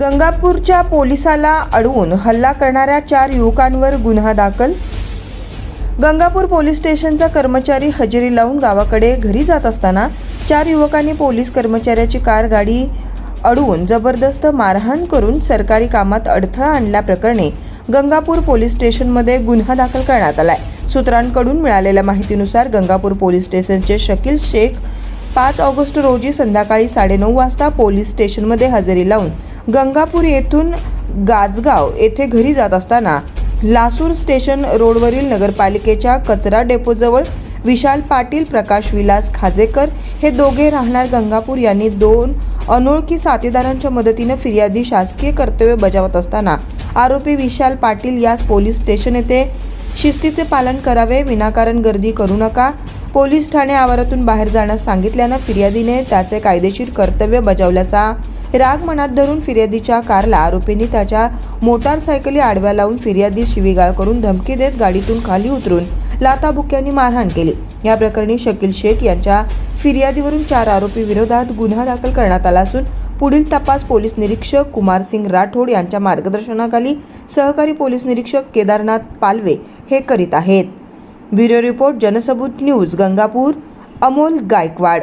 गंगापूरच्या पोलिसाला अडवून हल्ला करणाऱ्या चार युवकांवर गुन्हा दाखल? गंगापूर पोलीस स्टेशनचा कर्मचारी हजेरी लावून गावाकडे घरी जात असताना चार युवकांनी पोलीस कर्मचाऱ्याची कार गाडी अडवून जबरदस्त मारहाण करून सरकारी कामात अडथळा आणल्याप्रकरणी गंगापूर पोलीस स्टेशनमध्ये गुन्हा दाखल करण्यात आलाय. सूत्रांकडून मिळालेल्या माहितीनुसार गंगापूर पोलीस स्टेशनचे शकील शेख पाच ऑगस्ट रोजी संध्याकाळी साडेनऊ वाजता पोलीस स्टेशनमध्ये हजेरी लावून गंगापूर येथून गाजगाव येथे घरी जात असताना लासूर स्टेशन रोडवरील नगरपालिकेच्या कचरा डेपोजवळ विशाल पाटील प्रकाश विलास खाजेकर हे दोघे राहणार गंगापूर यांनी दोन अनोळखी साथीदारांच्या मदतीनं फिर्यादी शासकीय कर्तव्य बजावत असताना आरोपी विशाल पाटील यास पोलीस स्टेशन येथे शिस्तीचे पालन करावे विनाकारण गर्दी करू नका पोलीस ठाणे आवारातून बाहेर जाण्यास सांगितल्यानं फिर्यादीने त्याचे कायदेशीर कर्तव्य बजावल्याचा राग मनात धरून फिर्यादीच्या कारला आरोपींनी त्याच्या मोटारसायकली आडव्या लावून फिर्यादी शिवीगाळ करून धमकी देत गाडीतून खाली उतरून लाताबुक्यांनी मारहाण केली. या प्रकरणी शकील शेख यांच्या फिर्यादीवरून चार आरोपी विरोधात गुन्हा दाखल करण्यात आला असून पुढील तपास पोलीस निरीक्षक कुमारसिंग राठोड यांच्या मार्गदर्शनाखाली सहकारी पोलीस निरीक्षक केदारनाथ पालवे हे करीत आहेत. Bureau report Jansabut news Gangapur Amol Gaikwad.